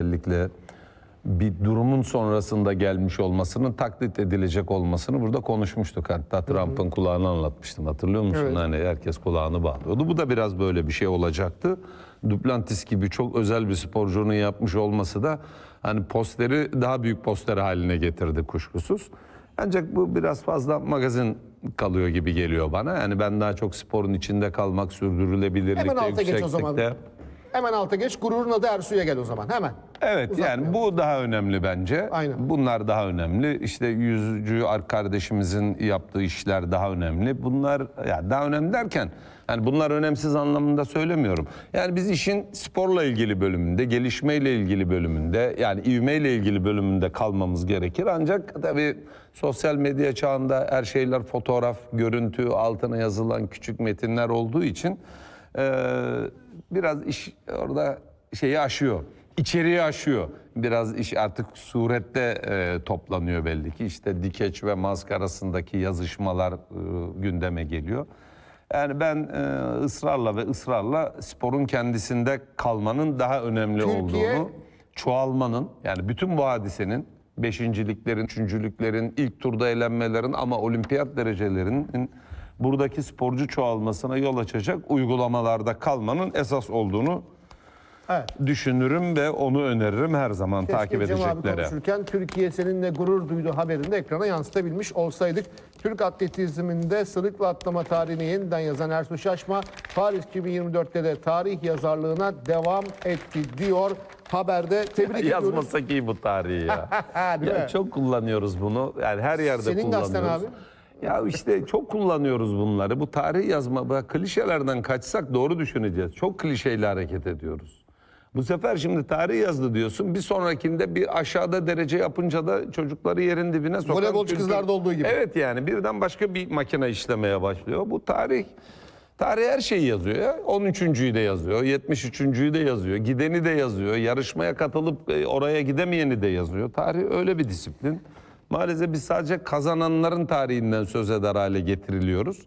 özellikle bir durumun sonrasında gelmiş olmasının taklit edilecek olmasını burada konuşmuştuk. Hatta Trump'ın kulağını anlatmıştım hatırlıyor musun? Evet. Hani herkes kulağını bağlıyordu. Bu da biraz böyle bir şey olacaktı. Duplantis gibi çok özel bir sporcunun yapmış olması da hani posteri daha büyük poster haline getirdi kuşkusuz. Ancak bu biraz fazla magazin kalıyor gibi geliyor bana. Yani ben daha çok sporun içinde kalmak, sürdürülebilirlikte, Hemen alta geç o zaman. yükseklikte. Hemen alta geç. Gururun adı Ersu'ya gel o zaman. Hemen. Evet yani bu daha önemli bence. Aynen. Bunlar daha önemli. İşte yüzücü kardeşimizin yaptığı işler daha önemli. Bunlar yani daha önemli derken yani bunlar önemsiz anlamında söylemiyorum. Yani biz işin sporla ilgili bölümünde, gelişmeyle ilgili bölümünde, yani ivmeyle ilgili bölümünde kalmamız gerekir. Ancak tabii sosyal medya çağında her şeyler fotoğraf, görüntü, altına yazılan küçük metinler olduğu için biraz iş orada şeyi aşıyor. İçeriği aşıyor. Biraz iş artık surette e, toplanıyor belli ki. İşte dikeç ve mask arasındaki yazışmalar e, gündeme geliyor. Yani ben e, ısrarla ve ısrarla sporun kendisinde kalmanın daha önemli Türkiye- olduğunu, çoğalmanın yani bütün bu hadisenin beşinciliklerin, üçüncülüklerin, ilk turda elenmelerin ama olimpiyat derecelerinin buradaki sporcu çoğalmasına yol açacak uygulamalarda kalmanın esas olduğunu Evet. düşünürüm ve onu öneririm her zaman takip Keşke Cem abi edeceklere. konuşurken Türkiye seninle gurur duyduğu haberini de ekrana yansıtabilmiş olsaydık. Türk atletizminde sırıkla atlama tarihini yeniden yazan Ersu Şaşma Paris 2024'te de tarih yazarlığına devam etti diyor haberde. Tebrik ediyoruz. Yazmasak iyi bu tarihi ya. Değil ya çok kullanıyoruz bunu. Yani her yerde Senin kullanıyoruz. Ya işte çok kullanıyoruz bunları. Bu tarih yazma, klişelerden kaçsak doğru düşüneceğiz. Çok klişeyle hareket ediyoruz. Bu sefer şimdi tarih yazdı diyorsun. Bir sonrakinde bir aşağıda derece yapınca da çocukları yerin dibine sokan... Voleybolcu kültür- kızlarda olduğu gibi. Evet yani birden başka bir makine işlemeye başlıyor. Bu tarih Tarih her şeyi yazıyor ya. 13.'yü de yazıyor, 73.'yü de yazıyor, gideni de yazıyor, yarışmaya katılıp e, oraya gidemeyeni de yazıyor. Tarih öyle bir disiplin. Maalesef biz sadece kazananların tarihinden söz eder hale getiriliyoruz.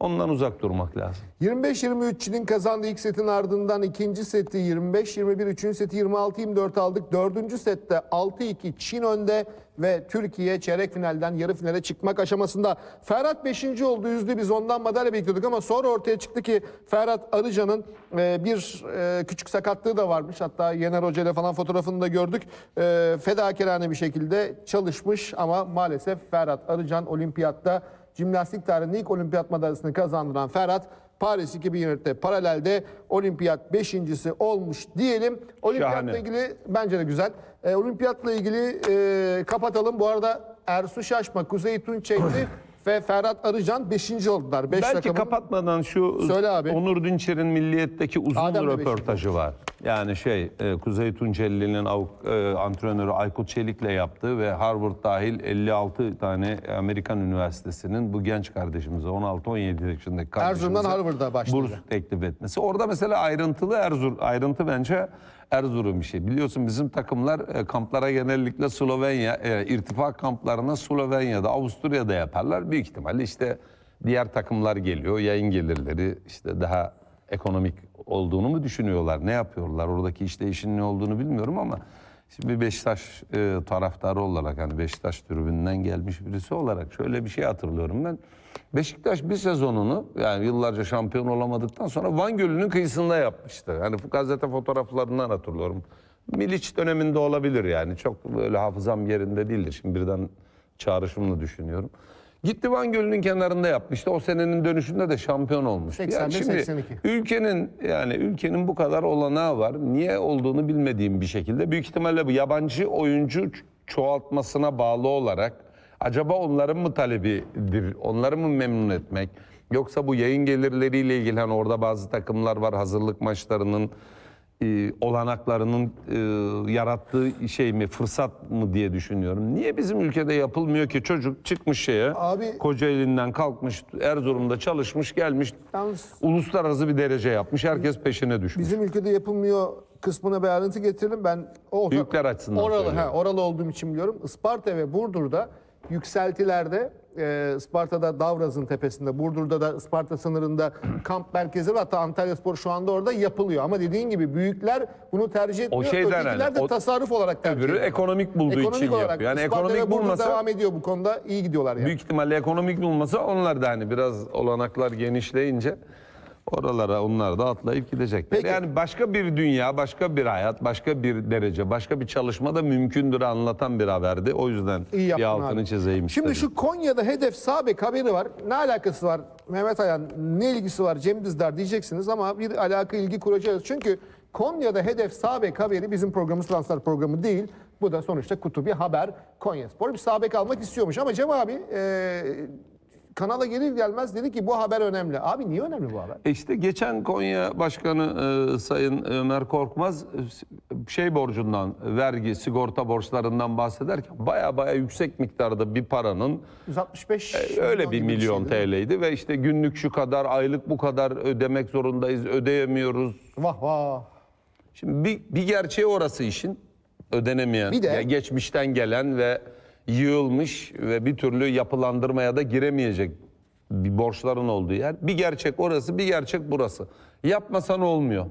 Ondan uzak durmak lazım. 25-23 Çin'in kazandığı ilk setin ardından ikinci seti 25-21, üçüncü seti 26-24 aldık. Dördüncü sette 6-2 Çin önde ve Türkiye çeyrek finalden yarı finale çıkmak aşamasında. Ferhat 5. oldu yüzde biz ondan madalya bekliyorduk ama sonra ortaya çıktı ki Ferhat Arıcan'ın e, bir e, küçük sakatlığı da varmış. Hatta Yener Hoca ile falan fotoğrafını da gördük. E, fedakarane bir şekilde çalışmış ama maalesef Ferhat Arıcan olimpiyatta Jimnastik tarihinin ilk olimpiyat madalyasını kazandıran Ferhat Paris 2024'te paralelde olimpiyat beşincisi olmuş diyelim. Olimpiyatla Şahane. ilgili bence de güzel. Ee, olimpiyatla ilgili e, kapatalım. Bu arada Ersu Şaşma, Kuzey Tunçekli ve Ferhat Arıcan 5. oldular. 5 Belki kapatmadan şu Söyle abi. Onur Dinçer'in Milliyetteki uzun Adem de röportajı var. Yani şey e, Kuzey Tuncelli'nin e, antrenörü Aykut Çelik'le yaptığı ve Harvard dahil 56 tane Amerikan Üniversitesi'nin bu genç kardeşimize 16-17 yaşındaki kardeşimize Erzurum'dan Harvard'a başladı. burs teklif etmesi. Orada mesela ayrıntılı Erzur ayrıntı bence Erzurum şey. Biliyorsun bizim takımlar e, kamplara genellikle Slovenya, e, irtifa kamplarına Slovenya'da, Avusturya'da yaparlar. Büyük ihtimalle işte diğer takımlar geliyor, yayın gelirleri işte daha ekonomik olduğunu mu düşünüyorlar? Ne yapıyorlar? Oradaki işleyişin ne olduğunu bilmiyorum ama şimdi Beşiktaş e, taraftarı olarak hani Beşiktaş tribünden gelmiş birisi olarak şöyle bir şey hatırlıyorum ben. Beşiktaş bir sezonunu yani yıllarca şampiyon olamadıktan sonra Van Gölü'nün kıyısında yapmıştı. Yani bu gazete fotoğraflarından hatırlıyorum. Miliç döneminde olabilir yani. Çok böyle hafızam yerinde değildir. Şimdi birden çağrışımla düşünüyorum. Gitti Van Gölü'nün kenarında yapmıştı. O senenin dönüşünde de şampiyon olmuştu. Yani 81, şimdi 82. ülkenin yani ülkenin bu kadar olanağı var. Niye olduğunu bilmediğim bir şekilde. Büyük ihtimalle bu yabancı oyuncu çoğaltmasına bağlı olarak acaba onların mı talebidir? Onları mı memnun etmek? Yoksa bu yayın gelirleriyle ilgili hani orada bazı takımlar var hazırlık maçlarının e, olanaklarının e, yarattığı şey mi fırsat mı diye düşünüyorum. Niye bizim ülkede yapılmıyor ki çocuk çıkmış şeye Abi- Kocaeli'nden kalkmış Erzurum'da çalışmış gelmiş Yalnız- uluslararası bir derece yapmış herkes peşine düşmüş. Bizim ülkede yapılmıyor kısmına bir ayrıntı getirelim. Ben o Büyükler açısından oralı, söylüyorum. he, oralı olduğum için biliyorum. Isparta ve Burdur'da Yükseltilerde e, Isparta'da Davraz'ın tepesinde, Burdur'da da Isparta sınırında kamp merkezi var. Hatta Antalya Spor şu anda orada yapılıyor. Ama dediğin gibi büyükler bunu tercih etmiyor. şeyden Ötekiler hani, de o- tasarruf olarak tercih Öbürü ediyor. ekonomik bulduğu için yapıyor. Yani Isparta ekonomik bulmasa devam ediyor bu konuda. iyi gidiyorlar yani. büyük ihtimalle ekonomik bulmasa onlar da hani biraz olanaklar genişleyince oralara onlar da atlayıp gidecekler. Peki. Yani başka bir dünya, başka bir hayat, başka bir derece, başka bir çalışma da mümkündür anlatan bir haberdi. O yüzden İyi bir altını abi. çizeyim Şimdi istedim. şu Konya'da hedef sağ bek haberi var. Ne alakası var Mehmet Ayan? Ne ilgisi var Cem Dizdar diyeceksiniz ama bir alaka ilgi kuracağız. Çünkü Konya'da hedef sağ bek haberi bizim programımız transfer programı değil. Bu da sonuçta kutu bir haber. Konya Spor bir sağ bek almak istiyormuş ama Cem abi e, kanala gelir gelmez dedi ki bu haber önemli. Abi niye önemli bu haber? E İşte geçen Konya Başkanı e, Sayın Ömer Korkmaz e, şey borcundan, vergi, sigorta borçlarından bahsederken baya baya yüksek miktarda bir paranın 165 E, öyle bir milyon şeydi. TL'ydi ve işte günlük şu kadar, aylık bu kadar ödemek zorundayız, ödeyemiyoruz. Vah vah. Şimdi bir, bir gerçeği orası işin ödenemeyen, Bir de- ya geçmişten gelen ve yığılmış ve bir türlü yapılandırmaya da giremeyecek bir borçların olduğu yer. Bir gerçek orası, bir gerçek burası. Yapmasan olmuyor.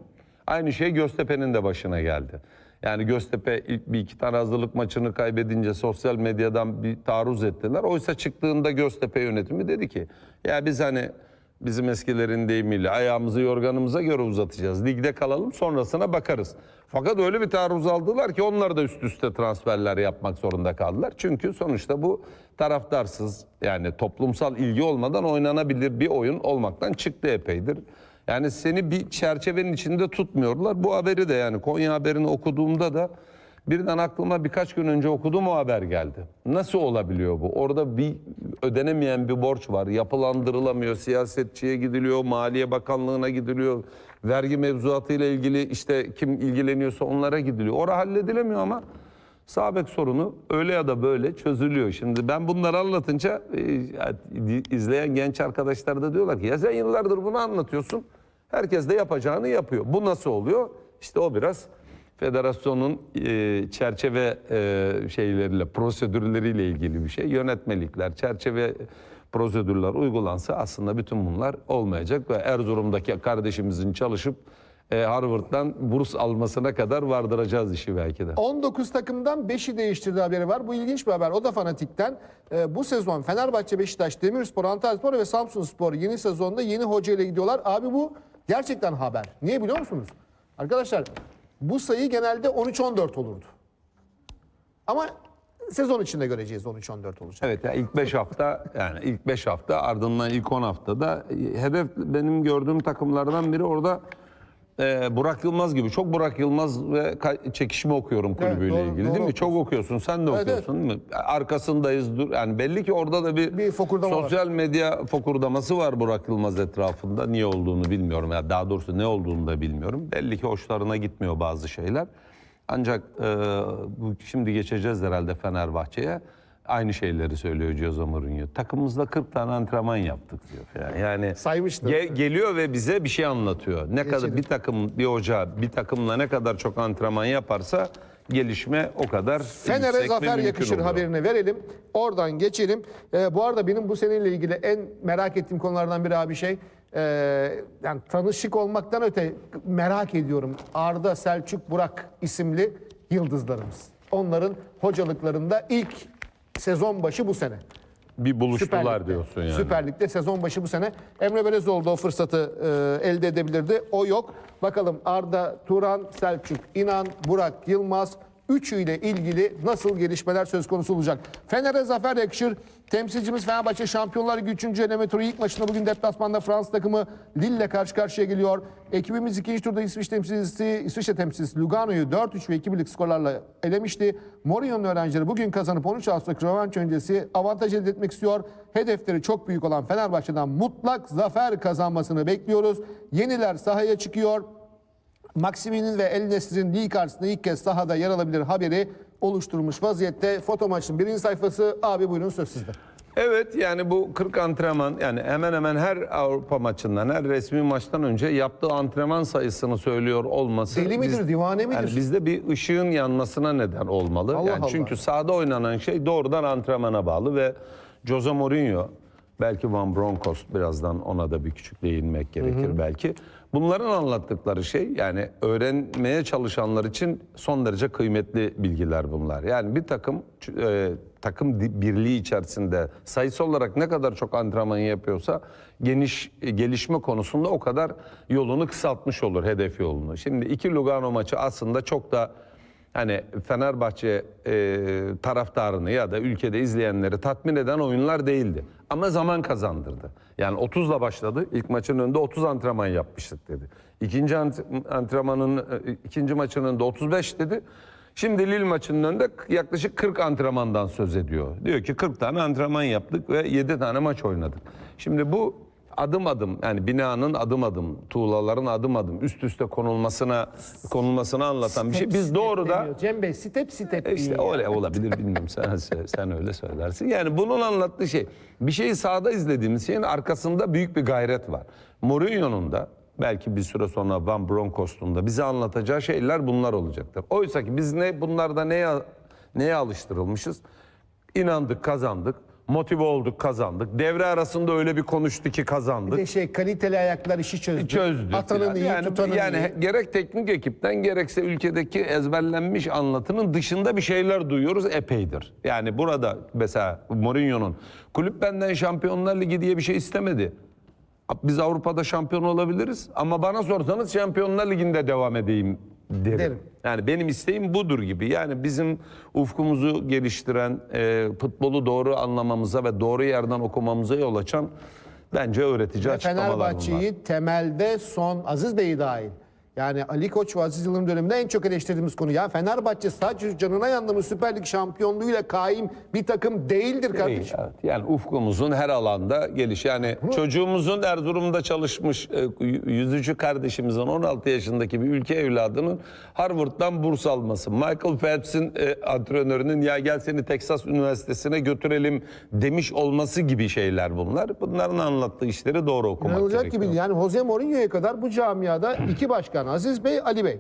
Aynı şey Göztepe'nin de başına geldi. Yani Göztepe ilk bir iki tane hazırlık maçını kaybedince sosyal medyadan bir taarruz ettiler. Oysa çıktığında Göztepe yönetimi dedi ki ya biz hani bizim eskilerin deyimiyle ayağımızı yorganımıza göre uzatacağız. Ligde kalalım sonrasına bakarız. Fakat öyle bir taarruz aldılar ki onlar da üst üste transferler yapmak zorunda kaldılar. Çünkü sonuçta bu taraftarsız yani toplumsal ilgi olmadan oynanabilir bir oyun olmaktan çıktı epeydir. Yani seni bir çerçevenin içinde tutmuyorlar. Bu haberi de yani Konya haberini okuduğumda da birden aklıma birkaç gün önce okuduğum o haber geldi. Nasıl olabiliyor bu? Orada bir ödenemeyen bir borç var. Yapılandırılamıyor. Siyasetçiye gidiliyor, Maliye Bakanlığı'na gidiliyor. Vergi mevzuatıyla ilgili işte kim ilgileniyorsa onlara gidiliyor. Orada halledilemiyor ama Sabek sorunu öyle ya da böyle çözülüyor. Şimdi ben bunları anlatınca e, izleyen genç arkadaşlar da diyorlar ki ya sen yıllardır bunu anlatıyorsun. Herkes de yapacağını yapıyor. Bu nasıl oluyor? İşte o biraz federasyonun e, çerçeve e, şeyleriyle, prosedürleriyle ilgili bir şey. Yönetmelikler, çerçeve prosedürler uygulansa aslında bütün bunlar olmayacak ve Erzurum'daki kardeşimizin çalışıp e, Harvard'dan burs almasına kadar vardıracağız işi belki de. 19 takımdan 5'i değiştirdiği haberi var. Bu ilginç bir haber. O da fanatikten. Ee, bu sezon Fenerbahçe, Beşiktaş, Demirspor, Antalyaspor ve Samsunspor yeni sezonda yeni hoca ile gidiyorlar. Abi bu gerçekten haber. Niye biliyor musunuz? Arkadaşlar bu sayı genelde 13-14 olurdu. Ama sezon içinde göreceğiz 13-14 olacak. Evet ya ilk 5 hafta yani ilk 5 hafta ardından ilk 10 haftada e, hedef benim gördüğüm takımlardan biri orada e, Burak Yılmaz gibi. Çok Burak Yılmaz ve çekişme okuyorum kulübüyle doğru, ilgili doğru değil mi? Çok okuyorsun. Sen de Evet, okuyorsun değil mi? Arkasındayız. Dur. Yani belli ki orada da bir, Bir fokurdama var. sosyal medya fokurdaması var Burak Yılmaz etrafında. Niye olduğunu bilmiyorum. Ya daha doğrusu ne olduğunu da bilmiyorum. Belli ki hoşlarına gitmiyor bazı şeyler. Ancak e, bu şimdi geçeceğiz herhalde Fenerbahçe'ye. Aynı şeyleri söylüyor Jose Mourinho. Takımımızda 40 tane antrenman yaptık diyor. Yani, yani Saymıştı. ge- geliyor ve bize bir şey anlatıyor. Ne kadar bir takım bir hoca bir takımla ne kadar çok antrenman yaparsa gelişme o kadar Fener'e yüksek ve zafer mümkün yakışır oluyor. haberini verelim. Oradan geçelim. Ee, bu arada benim bu seneyle ilgili en merak ettiğim konulardan biri abi şey. e, yani tanışık olmaktan öte merak ediyorum. Arda, Selçuk, Burak isimli yıldızlarımız. Onların hocalıklarında ilk sezon başı bu sene. Bir Süper buluştular Lig'de. diyorsun yani. Süper Lig'de sezon başı bu sene. Emre Belezoğlu o fırsatı e, elde edebilirdi. O yok. Bakalım Arda, Turan, Selçuk, İnan, Burak, Yılmaz üçüyle ilgili nasıl gelişmeler söz konusu olacak? Fener'e zafer yakışır. Temsilcimiz Fenerbahçe Şampiyonlar Ligi 3. eleme turu ilk maçında bugün deplasmanda Fransız takımı Lille'le karşı karşıya geliyor. Ekibimiz ikinci turda İsviçre temsilcisi, İsviçre temsilcisi Lugano'yu 4-3 ve 2-1'lik skorlarla elemişti. Mourinho'nun öğrencileri bugün kazanıp 13 Ağustos rövanş öncesi avantaj elde etmek istiyor. Hedefleri çok büyük olan Fenerbahçe'den mutlak zafer kazanmasını bekliyoruz. Yeniler sahaya çıkıyor. Maksimi'nin ve El Nesri'nin lig karşısında ilk kez sahada yer alabilir haberi oluşturmuş vaziyette. Foto maçın birinci sayfası. Abi buyurun söz sizde. Evet yani bu 40 antrenman yani hemen hemen her Avrupa maçından her resmi maçtan önce yaptığı antrenman sayısını söylüyor olması Deli midir, divane midir? Yani bizde bir ışığın yanmasına neden olmalı. Allah yani Allah. çünkü sahada oynanan şey doğrudan antrenmana bağlı ve Jose Mourinho belki Van Bronckhorst birazdan ona da bir küçük değinmek gerekir belki. Bunların anlattıkları şey yani öğrenmeye çalışanlar için son derece kıymetli bilgiler bunlar. Yani bir takım e, takım birliği içerisinde sayısı olarak ne kadar çok antrenman yapıyorsa geniş e, gelişme konusunda o kadar yolunu kısaltmış olur hedef yolunu. Şimdi iki Lugano maçı aslında çok da hani Fenerbahçe e, taraftarını ya da ülkede izleyenleri tatmin eden oyunlar değildi. Ama zaman kazandırdı. Yani 30'la başladı. İlk maçın önünde 30 antrenman yapmıştık dedi. İkinci ant- antrenmanın e, ikinci maçın önünde 35 dedi. Şimdi Lille maçının önünde yaklaşık 40 antrenmandan söz ediyor. Diyor ki 40 tane antrenman yaptık ve 7 tane maç oynadık. Şimdi bu adım adım yani binanın adım adım, tuğlaların adım adım üst üste konulmasına konulmasını anlatan bir şey. Biz doğru da. Cem Bey step step e işte öyle olabilir bilmiyorum sen sen öyle söylersin. Yani bunun anlattığı şey bir şeyi sahada izlediğimiz şeyin arkasında büyük bir gayret var. Mourinho'nun da belki bir süre sonra Van Bronckhorst'un da bize anlatacağı şeyler bunlar olacaktır. Oysa ki biz ne bunlarda neye neye alıştırılmışız? İnandık, kazandık. Motive olduk, kazandık. Devre arasında öyle bir konuştu ki kazandık. Bir de şey kaliteli ayaklar işi çözdü. çözdü. Atanın iyi, yani, tutanın yani iyi. gerek teknik ekipten gerekse ülkedeki ezberlenmiş anlatının dışında bir şeyler duyuyoruz epeydir. Yani burada mesela Mourinho'nun kulüp benden Şampiyonlar Ligi diye bir şey istemedi. Biz Avrupa'da şampiyon olabiliriz ama bana sorsanız Şampiyonlar Ligi'nde devam edeyim derim. Derim. Yani benim isteğim budur gibi. Yani bizim ufkumuzu geliştiren, e, futbolu doğru anlamamıza ve doğru yerden okumamıza yol açan bence öğretici Ve açıklamalar bunlar. Fenerbahçe'yi temelde son Aziz Bey dahil. Yani Ali Koç ve Aziz Yıldırım döneminde en çok eleştirdiğimiz konu. Ya Fenerbahçe sadece canına yandığı Süper Lig şampiyonluğuyla kaim bir takım değildir kardeşim. Değil, evet. Yani ufkumuzun her alanda geliş. Yani çocuğumuzun Erzurum'da çalışmış e, yüzücü kardeşimizin 16 yaşındaki bir ülke evladının Harvard'dan burs alması. Michael Phelps'in e, antrenörünün ya gel seni Texas Üniversitesi'ne götürelim demiş olması gibi şeyler bunlar. Bunların anlattığı işleri doğru okumak gerekiyor. gibi yani Jose Mourinho'ya kadar bu camiada iki başkan Aziz Bey, Ali Bey.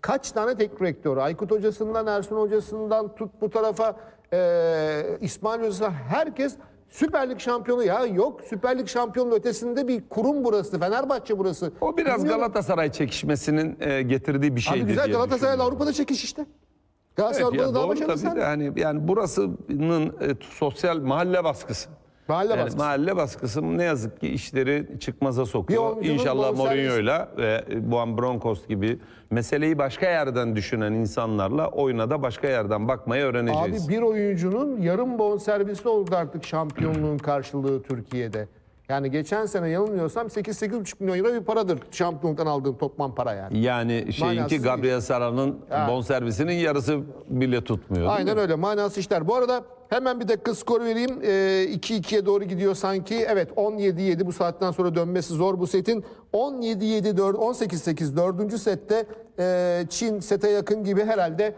Kaç tane teknik direktör? Aykut hocasından, Ersun hocasından tut bu tarafa eee İsmail hocasına herkes Süper Lig şampiyonu ya yok Süper Lig şampiyonunun ötesinde bir kurum burası Fenerbahçe burası. O biraz Bilmiyorum. Galatasaray çekişmesinin e, getirdiği bir şeydi Abi güzel Galatasaray'la. Avrupa'da çekiş işte. Evet Galatasaray ya Avrupa'da daha doğru başarılı tabii sen. de hani yani burasının e, sosyal mahalle baskısı. Mahalle Yani baskısı. Mahalle baskısı ne yazık ki işleri çıkmaza sokuyor. İnşallah Mourinho'yla ve Juan Broncos gibi meseleyi başka yerden düşünen insanlarla oyuna da başka yerden bakmayı Abi öğreneceğiz. bir oyuncunun yarım bonservisi oldu artık şampiyonluğun karşılığı Türkiye'de. Yani geçen sene yanılmıyorsam 8-8,5 milyon euro bir paradır şampiyonluktan aldığın toplam para yani. Yani şeyinki Gabriel Sara'nın bonservisinin yarısı bile tutmuyor. Aynen öyle manası işler. Bu arada hemen bir dakika skor vereyim. Ee, 2-2'ye doğru gidiyor sanki. Evet 17-7 bu saatten sonra dönmesi zor bu setin. 17-7 4 18-8 dördüncü sette e, Çin sete yakın gibi herhalde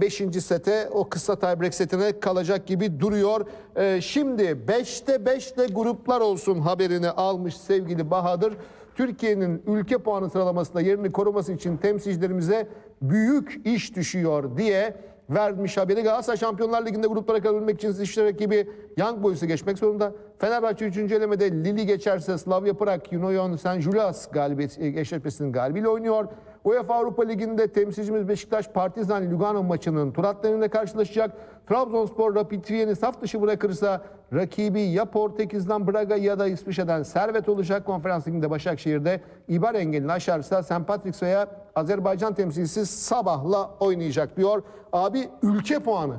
5. sete o kısa tiebreak setine kalacak gibi duruyor. E, şimdi 5'te 5'te gruplar olsun haberini almış sevgili Bahadır. Türkiye'nin ülke puanı sıralamasında yerini koruması için temsilcilerimize büyük iş düşüyor diye vermiş haberi. Galatasaray Şampiyonlar Ligi'nde gruplara kalabilmek için İsviçre rakibi Young Boys'u geçmek zorunda. Fenerbahçe 3. elemede Lili geçerse Slavia Prag, Union Saint Julius galibiyet e, eşleşmesinin galibiyle oynuyor. UEFA Avrupa Ligi'nde temsilcimiz Beşiktaş Partizan Lugano maçının tur karşılaşacak. Trabzonspor Rapid Viyen'i saf dışı bırakırsa rakibi ya Portekiz'den Braga ya da İsviçre'den Servet olacak. Konferans Ligi'nde Başakşehir'de İbar engelini aşarsa St. Patrick's veya Azerbaycan temsilcisi Sabah'la oynayacak diyor. Abi ülke puanı.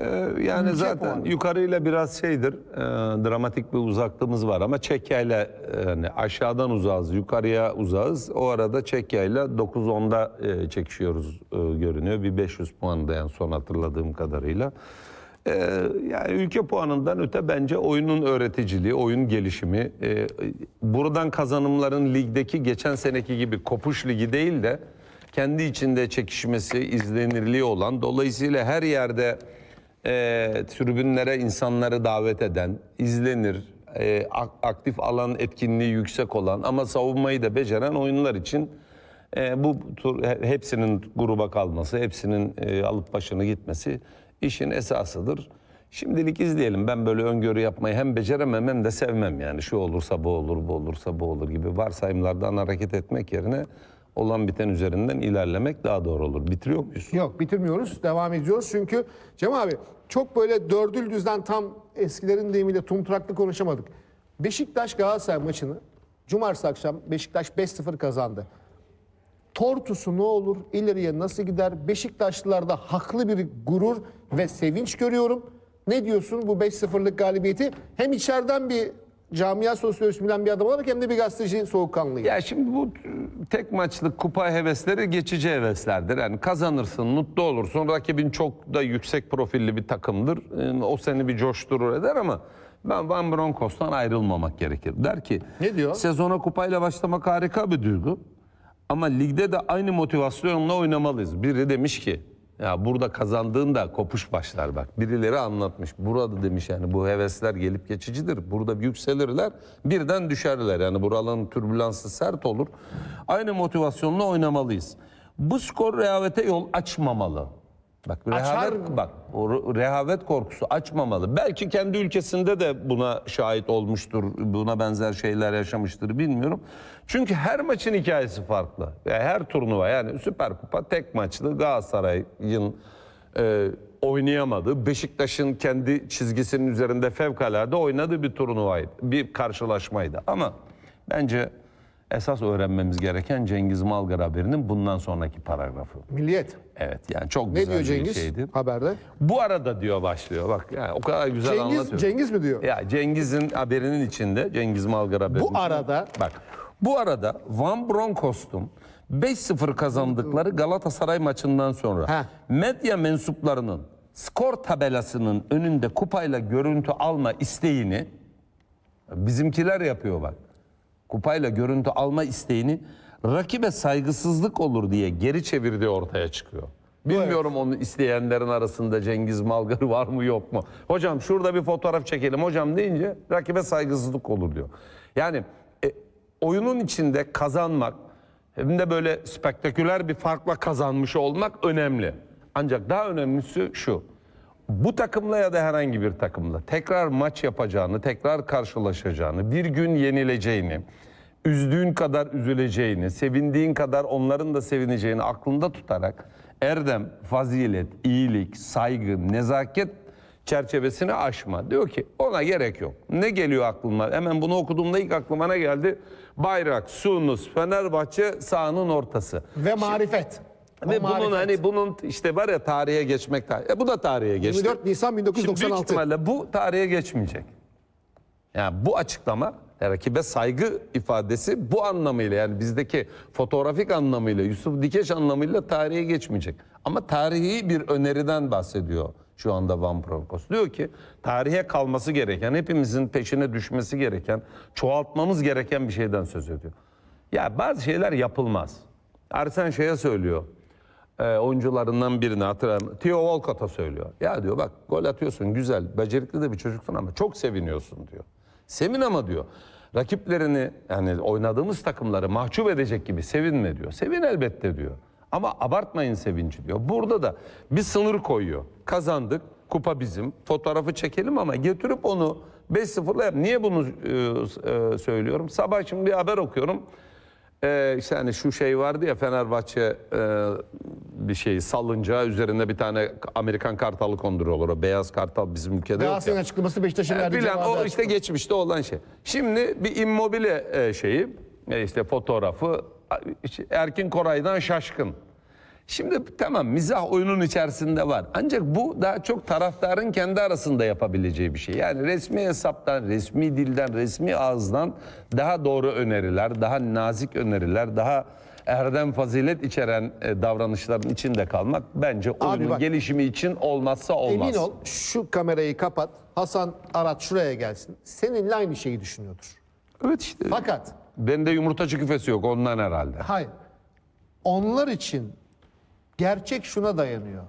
Ee, yani Ülke zaten puanı. yukarıyla biraz şeydir, e, dramatik bir uzaklığımız var ama Çekya ile yani aşağıdan uzağız, yukarıya uzağız. O arada Çekya ile 9-10'da e, çekişiyoruz e, görünüyor. Bir 500 puan da en son hatırladığım kadarıyla. E, yani ülke puanından öte bence oyunun öğreticiliği, oyun gelişimi, e, buradan kazanımların ligdeki geçen seneki gibi kopuş ligi değil de kendi içinde çekişmesi, izlenirliği olan, dolayısıyla her yerde e, tribünlere insanları davet eden, izlenir, e, ak- aktif alan etkinliği yüksek olan ama savunmayı da beceren oyunlar için e, bu tur he- hepsinin gruba kalması, hepsinin e, alıp başını gitmesi işin esasıdır. Şimdilik izleyelim. Ben böyle öngörü yapmayı hem beceremem hem de sevmem yani. Şu olursa bu olur, bu olursa bu olur gibi varsayımlardan hareket etmek yerine olan biten üzerinden ilerlemek daha doğru olur. Bitiriyor muyuz? Yok bitirmiyoruz. Devam ediyoruz. Çünkü Cem abi çok böyle dördül düzden tam eskilerin deyimiyle tumturaklı konuşamadık. Beşiktaş Galatasaray maçını cumartesi akşam Beşiktaş 5-0 kazandı. Tortusu ne olur? ileriye nasıl gider? Beşiktaşlılarda haklı bir gurur ve sevinç görüyorum. Ne diyorsun bu 5-0'lık galibiyeti? Hem içeriden bir camia sosyolojisi bilen bir adam olarak hem de bir gazeteci soğukkanlıyım. Ya şimdi bu tek maçlık kupa hevesleri geçici heveslerdir. Yani kazanırsın, mutlu olursun. Rakibin çok da yüksek profilli bir takımdır. Ee, O seni bir coşturur eder ama ben Van Bronckhorst'tan ayrılmamak gerekir. Der ki Ne diyor? Sezona kupayla başlamak harika bir duygu. Ama ligde de aynı motivasyonla oynamalıyız. Biri demiş ki ya burada kazandığında kopuş başlar bak. Birileri anlatmış. Burada demiş yani bu hevesler gelip geçicidir. Burada yükselirler birden düşerler. Yani buraların türbülansı sert olur. Aynı motivasyonla oynamalıyız. Bu skor rehavete yol açmamalı. Bak Açar rehavet, mı? bak o re- rehavet korkusu açmamalı. Belki kendi ülkesinde de buna şahit olmuştur, buna benzer şeyler yaşamıştır bilmiyorum. Çünkü her maçın hikayesi farklı. Yani her turnuva yani Süper Kupa tek maçlı Galatasaray'ın e, oynayamadığı, Beşiktaş'ın kendi çizgisinin üzerinde fevkalade oynadığı bir turnuvaydı, bir karşılaşmaydı. Ama bence esas öğrenmemiz gereken Cengiz Malgar haberinin bundan sonraki paragrafı. Milliyet. Evet yani çok Ne güzel diyor bir Cengiz şeydi. haberde? Bu arada diyor başlıyor bak yani o kadar güzel Cengiz, anlatıyor. Cengiz mi diyor? Ya Cengiz'in haberinin içinde Cengiz Malgar haberinin Bu içinde- arada- bak bu arada Van Bronckhorst'un 5-0 kazandıkları Galatasaray maçından sonra Heh. medya mensuplarının skor tabelasının önünde kupayla görüntü alma isteğini bizimkiler yapıyor bak. Kupayla görüntü alma isteğini rakibe saygısızlık olur diye geri çevirdiği ortaya çıkıyor. Bilmiyorum onu isteyenlerin arasında Cengiz Malgar var mı yok mu? Hocam şurada bir fotoğraf çekelim hocam deyince rakibe saygısızlık olur diyor. Yani e, oyunun içinde kazanmak hem de böyle spektaküler bir farkla kazanmış olmak önemli. Ancak daha önemlisi şu. Bu takımla ya da herhangi bir takımla tekrar maç yapacağını, tekrar karşılaşacağını, bir gün yenileceğini, üzdüğün kadar üzüleceğini, sevindiğin kadar onların da sevineceğini aklında tutarak erdem, fazilet, iyilik, saygı, nezaket çerçevesini aşma. Diyor ki ona gerek yok. Ne geliyor aklına? Hemen bunu okuduğumda ilk aklıma ne geldi? Bayrak, Sunus, Fenerbahçe sahanın ortası. Ve marifet. O Ve bunun marifet. hani bunun işte var ya tarihe geçmek tarih. E bu da tarihe geçti. 24 Nisan Şimdi büyük 1996. ihtimalle bu tarihe geçmeyecek. Yani bu açıklama rakibe saygı ifadesi bu anlamıyla yani bizdeki fotoğrafik anlamıyla Yusuf Dikeş anlamıyla tarihe geçmeyecek. Ama tarihi bir öneriden bahsediyor şu anda Van Bronckhorst. Diyor ki tarihe kalması gereken, hepimizin peşine düşmesi gereken, çoğaltmamız gereken bir şeyden söz ediyor. Ya bazı şeyler yapılmaz. Arsen şeye söylüyor e, oyuncularından birini hatırlamıyorum. Theo Walcott'a söylüyor. Ya diyor bak gol atıyorsun güzel, becerikli de bir çocuksun ama çok seviniyorsun diyor. Sevin ama diyor. Rakiplerini yani oynadığımız takımları mahcup edecek gibi sevinme diyor. Sevin elbette diyor. Ama abartmayın sevinci diyor. Burada da bir sınır koyuyor. Kazandık, kupa bizim. Fotoğrafı çekelim ama getirip onu 5-0'la yap. Niye bunu e, e, söylüyorum? Sabah şimdi bir haber okuyorum. Ee, işte hani şu şey vardı ya Fenerbahçe e, bir şeyi salınca üzerinde bir tane Amerikan kartalı konduruyorlar. O beyaz kartal bizim ülkede yok Galatasaray'ın ya. açıklaması Beşiktaş'ın verdiği Bilen, cevabı o işte açıklaması. geçmişte olan şey. Şimdi bir immobile e, şeyi e, işte fotoğrafı Erkin Koray'dan şaşkın. Şimdi tamam mizah oyunun içerisinde var. Ancak bu daha çok taraftarın kendi arasında yapabileceği bir şey. Yani resmi hesaptan, resmi dilden, resmi ağızdan daha doğru öneriler, daha nazik öneriler, daha erdem fazilet içeren e, davranışların içinde kalmak bence oyunun bak- gelişimi için olmazsa olmaz. Emin ol şu kamerayı kapat. Hasan Arat şuraya gelsin. Seninle aynı şeyi düşünüyordur. Evet işte. Fakat Bende yumurtacı küfesi yok ondan herhalde. hayır. Onlar için gerçek şuna dayanıyor.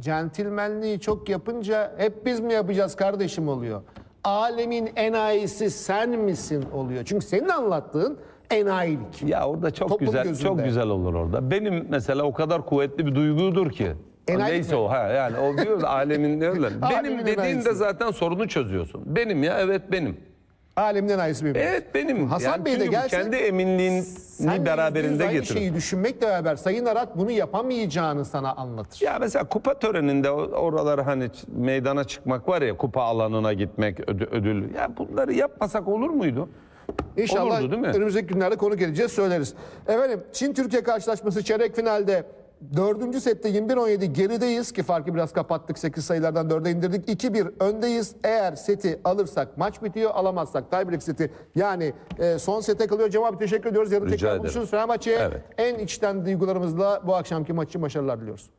centilmenliği çok yapınca hep biz mi yapacağız kardeşim oluyor. Alemin enayisi sen misin oluyor. Çünkü senin anlattığın enayilik. Ya orada çok Toplum güzel gözünde. çok güzel olur orada. Benim mesela o kadar kuvvetli bir duygudur ki. Enayi Neyse mi? o ha yani o diyoruz alemin diyorlar. Benim dediğinde zaten sorunu çözüyorsun. Benim ya evet benim. Alemin enayisi benim. Evet benim. Hasan yani Bey de çünkü bu gelse- kendi eminliğini Sen beraberinde aynı getirir. şeyi düşünmekle beraber Sayın Arat bunu yapamayacağını sana anlatır. Ya mesela kupa töreninde o- hani ç- meydana çıkmak var ya kupa alanına gitmek ödü- ödül. Ya bunları yapmasak olur muydu? İnşallah Olurdu, değil mi? önümüzdeki günlerde konu geleceğiz söyleriz. Efendim Çin-Türkiye karşılaşması çeyrek finalde dördüncü sette 21-17 gerideyiz ki farkı biraz kapattık 8 sayılardan 4'e indirdik. 2-1 öndeyiz. Eğer seti alırsak maç bitiyor alamazsak tiebreak seti yani e, son sete kalıyor. Cevap teşekkür ediyoruz. Yarın Rica tekrar ederim. buluşuruz. Fenerbahçe'ye Evet. en içten duygularımızla bu akşamki maçı başarılar diliyoruz.